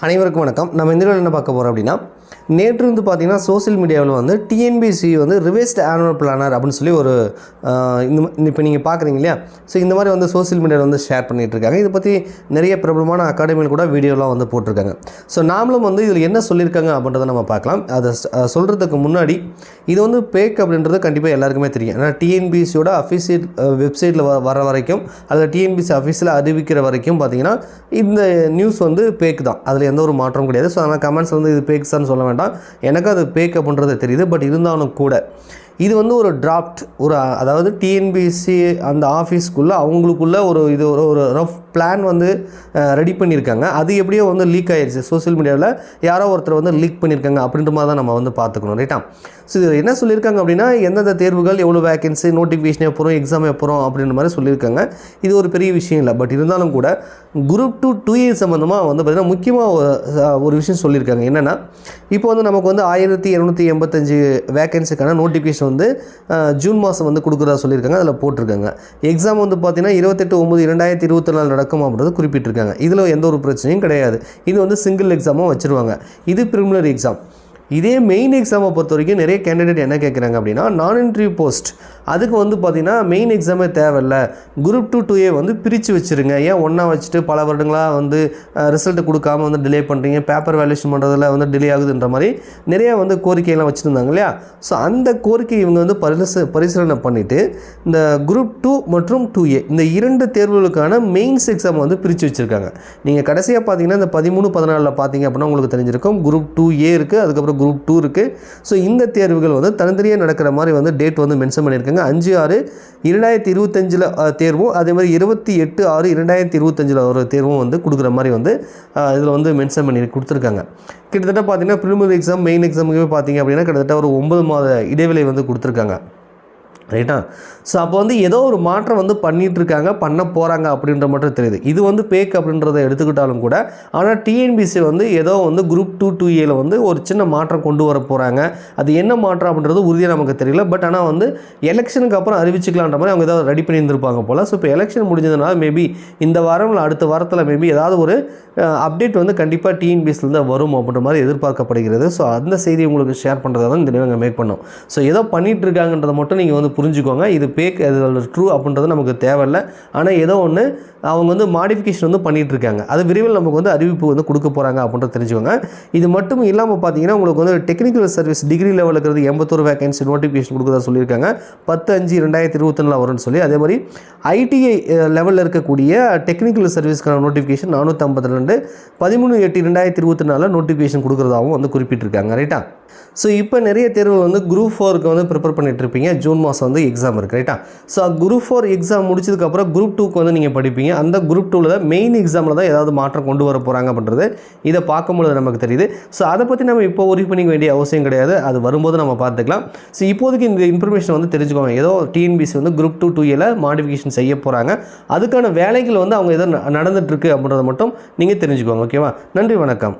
அனைவருக்கும் வணக்கம். நம்ம இந்த என்ன பார்க்க போகிறோம் அப்படின்னா நேற்று வந்து பார்த்தீங்கன்னா சோஷியல் மீடியாவில் வந்து டிஎன்பிசி வந்து ரிவேஸ்ட் ஆனுவல் பிளானர் அப்படின்னு சொல்லி ஒரு இந்த இப்போ நீங்கள் பார்க்குறீங்க இல்லையா? ஸோ இந்த மாதிரி வந்து சோஷியல் மீடியாவில் வந்து ஷேர் பண்ணிகிட்ருக்காங்க இதை பற்றி நிறைய பிரபலமான அகாடமியில் கூட வீடியோலாம் வந்து போட்டிருக்காங்க. ஸோ நாமளும் வந்து இதில் என்ன சொல்லியிருக்காங்க அப்படின்றத நம்ம பார்க்கலாம். அதை சொல்கிறதுக்கு முன்னாடி இது வந்து பேக் அப்படின்றது கண்டிப்பாக எல்லாருக்குமே தெரியும். ஏன்னா டிஎன்பிசியோட அஃபிஷியல் வெப்சைட்டில் வர வரைக்கும் அதில் டிஎன்பிசி அஃபீஸில் அறிவிக்கிற வரைக்கும் பார்த்தீங்கன்னா இந்த நியூஸ் வந்து பேக் தான். அதில் எந்த ஒரு மாற்றமும் கிடையாது. ஸோ அதனால் கமெண்ட்ஸ் வந்து இது பேக்ஸான்னு சொல்ல வேண்டாம். எனக்கு அது பேக் அப்படின்றது தெரியுது. பட் இருந்தாலும் கூட இது வந்து ஒரு டிராஃப்ட் ஒரு அதாவது டிஎன்பிசி அந்த ஆஃபீஸ்க்குள்ளே அவங்களுக்குள்ள ஒரு இது ஒரு ஒரு ரஃப் பிளான் வந்து ரெடி பண்ணியிருக்காங்க. அது எப்படியோ வந்து லீக் ஆயிடுச்சு சோஷியல் மீடியாவில் யாரோ ஒருத்தர் வந்து லீக் பண்ணியிருக்காங்க அப்படின்ற மாதிரி தான் நம்ம வந்து பார்த்துக்கணும் ரைட்டா ஸோ இது என்ன சொல்லியிருக்காங்க அப்படின்னா எந்தெந்த தேர்வுகள் எவ்வளோ வேகன்சி நோட்டிஃபிகேஷன் எப்போ எக்ஸாம் எப்போறோம் அப்படின்ற மாதிரி சொல்லியிருக்காங்க. இது ஒரு பெரிய விஷயம் இல்லை. பட் இருந்தாலும் கூட குரூப் டூ டூ இயர் சம்மந்தமாக வந்து பார்த்திங்கன்னா முக்கியமாக ஒரு விஷயம் சொல்லியிருக்காங்க. என்னென்னா இப்போ வந்து நமக்கு வந்து ஆயிரத்தி இரநூத்தி எண்பத்தஞ்சு வேகன்சிக்கான நோட்டிஃபிகேஷன் வந்து ஜூன் மாதம் வந்து கொடுக்குறதா சொல்லியிருக்காங்க அதில் போட்டிருக்காங்க. எக்ஸாம் வந்து பார்த்தீங்கன்னா இருபத்தெட்டு ஒம்பது இரண்டாயிரத்தி இருபத்தி நாலு நடக்கும் அப்படின்றது குறிப்பிட்டிருக்காங்க. இதில் எந்த ஒரு பிரச்சனையும் கிடையாது. இது வந்து சிங்கிள் எக்ஸாமாக வச்சுருவாங்க. இது ப்ரிமினரி எக்ஸாம் இதே மெயின் எக்ஸாமை பொறுத்த வரைக்கும் நிறைய கேண்டிடேட் என்ன கேட்குறாங்க அப்படின்னா நான் இன்டர்வியூ போஸ்ட் அதுக்கு வந்து பார்த்தீங்கன்னா மெயின் எக்ஸாமே தேவையில்ல. குரூப் டூ டூ ஏ வந்து பிரித்து வச்சுருங்க. ஏன் ஒன்றா வச்சுட்டு பல வருடங்களாக வந்து ரிசல்ட் கொடுக்காம வந்து டிலே பண்ணுறீங்க பேப்பர் வேல்யூஷன் பண்ணுறதுல வந்து டிலே ஆகுதுன்ற மாதிரி நிறையா வந்து கோரிக்கையெல்லாம் வச்சுருந்தாங்க இல்லையா? ஸோ அந்த கோரிக்கை இவங்க வந்து பரிசு பரிசீலனை பண்ணிவிட்டு இந்த குரூப் டூ மற்றும் டூ ஏ இந்த இரண்டு தேர்வுகளுக்கான மெயின்ஸ் எக்ஸாம் வந்து பிரித்து வச்சுருக்காங்க. நீங்கள் கடைசியாக பார்த்தீங்கன்னா இந்த பதிமூணு பதினாலில் பார்த்தீங்க அப்படின்னா உங்களுக்கு தெரிஞ்சிருக்கும். குரூப் டூ ஏ இருக்குது அதுக்கப்புறம் குரூப் டூ இருக்குது ஸோ இந்த தேர்வுகள் வந்து தனித்தனியாக நடக்கிற மாதிரி வந்து டேட் வந்து மென்ஷன் பண்ணியிருக்காங்க. அஞ்சு ஆறு இரண்டாயிரத்தி இருபத்தஞ்சில் தேர்வும் அதே மாதிரி இருபத்தி எட்டு ஆறு இரண்டாயிரத்தி இருபத்தஞ்சில் ஒரு தேர்வும் வந்து கொடுக்குற மாதிரி வந்து இதில் வந்து மென்ஷன் பண்ணி கொடுத்துருக்காங்க. கிட்டத்தட்ட பார்த்தீங்கன்னா ப்ரிலிமினரி எக்ஸாம் மெயின் எக்ஸாமுக்கு பார்த்தீங்க அப்படின்னா கிட்டத்தட்ட ஒரு ஒன்பது மாத இடைவெளி வந்து கொடுத்துருக்காங்க. ரைட்டா? ஸோ அப்போ வந்து ஏதோ ஒரு மாற்றம் வந்து பண்ணிகிட்ருக்காங்க பண்ண போகிறாங்க அப்படின்ற மட்டும் தெரியுது. இது வந்து பேக் அப்படின்றத எடுத்துக்கிட்டாலும் கூட ஆனால் டிஎன்பிசி வந்து ஏதோ வந்து குரூப் டூ டூ ஏல வந்து ஒரு சின்ன மாற்றம் கொண்டு வர போகிறாங்க அது என்ன மாற்றம் அப்படின்றது உறுதியாக நமக்கு தெரியல. பட் ஆனால் வந்து எலெக்ஷனுக்கு அப்புறம் அறிவிச்சிக்கலான்ற மாதிரி அவங்க ஏதாவது ரெடி பண்ணியிருந்திருப்பாங்க போல். ஸோ இப்போ எலெக்ஷன் முடிஞ்சதுனால மேபி இந்த வாரம் இல்லை அடுத்த வாரத்தில் மேபி ஏதாவது ஒரு அப்டேட் வந்து கண்டிப்பாக டிஎன்பிஎஸ்லேருந்து வரும் அப்படின்ற மாதிரி எதிர்பார்க்கப்படுகிறது. ஸோ அந்த செய்தி உங்களுக்கு ஷேர் பண்ணுறதா தான் இந்த நாங்கள் மேக் பண்ணோம். ஸோ ஏதோ பண்ணிகிட்ருக்காங்கன்றத மட்டும் நீங்கள் வந்து புரிஞ்சுக்கோங்க. இது பேக் அது ட்ரூ அப்படின்றது நமக்கு தேவையில்லை. ஆனால் ஏதோ ஒன்று அவங்க வந்து மாடிஃபிகேஷன் வந்து பண்ணிகிட்ருக்காங்க இருக்காங்க அது விரைவில் நமக்கு வந்து அறிவிப்பு வந்து கொடுக்க போகிறாங்க அப்படின்றத தெரிஞ்சுக்கோங்க. இது மட்டும் இல்லாமல் பார்த்தீங்கன்னா உங்களுக்கு வந்து டெக்னிக்கல் சர்வீஸ் டிகிரி லெவலில் இருக்கிறது எண்பத்தொரு வேகன்சி நோட்டிஃபிகேஷன் கொடுக்குறதா சொல்லியிருக்காங்க. பத்து அஞ்சு ரெண்டாயிரத்தி இருபத்தி நாலு வரும்னு சொல்லி. அதே மாதிரி ஐடிஐ லெவலில் இருக்கக்கூடிய டெக்னிக்கல் சர்வீஸ்க்கான நோட்டிஃபிகேஷன் நானூற்றி ஐம்பத்தி ரெண்டு. பதிமூணு எட்டு ரெண்டாயிரத்தி இருபத்தி நாலில் நோட்டிஃபிகேஷன் கொடுக்குறதாகவும் வந்து குறிப்பிட்டிருக்காங்க. ரைட்டா ஸோ இப்போ நிறைய தேர்வுகள் வந்து குரூப் ஃபோருக்கு வந்து ப்ரிப்பேர் பண்ணிட்டு இருப்பீங்க. ஜூன் மாதம் வந்து எக்ஸாம் இருக்குது ரைட்டா ஸோ குரூப் ஃபோர் எக்ஸாம் முடிச்சதுக்கப்புறம் குரூப் டூக்கு வந்து நீங்கள் படிப்பீங்க. அந்த குரூப் டூவில் தான் மெயின் எக்ஸாமில் தான் ஏதாவது மாற்றம் கொண்டு வர போகிறாங்க அப்படின்றது இதை பார்க்கும்பொழுது நமக்கு தெரியுது. ஸோ அதை பற்றி நம்ம இப்போ உறுதி பண்ணிக்க வேண்டிய அவசியம் கிடையாது. அது வரும்போது நம்ம பார்த்துக்கலாம். ஸோ இப்போதைக்கு இந்த இன்ஃபர்மேஷன் வந்து தெரிஞ்சுக்கோங்க. ஏதோ டிஎன்பிசி வந்து குரூப் டூ டூ ஏல மாடிஃபிகேஷன் செய்ய போகிறாங்க அதுக்கான வேலைகள் வந்து அவங்க ஏதோ ந- அப்படின்றத மட்டும் நீங்கள் தெரிஞ்சுக்கோங்க ஓகேவா நன்றி வணக்கம்.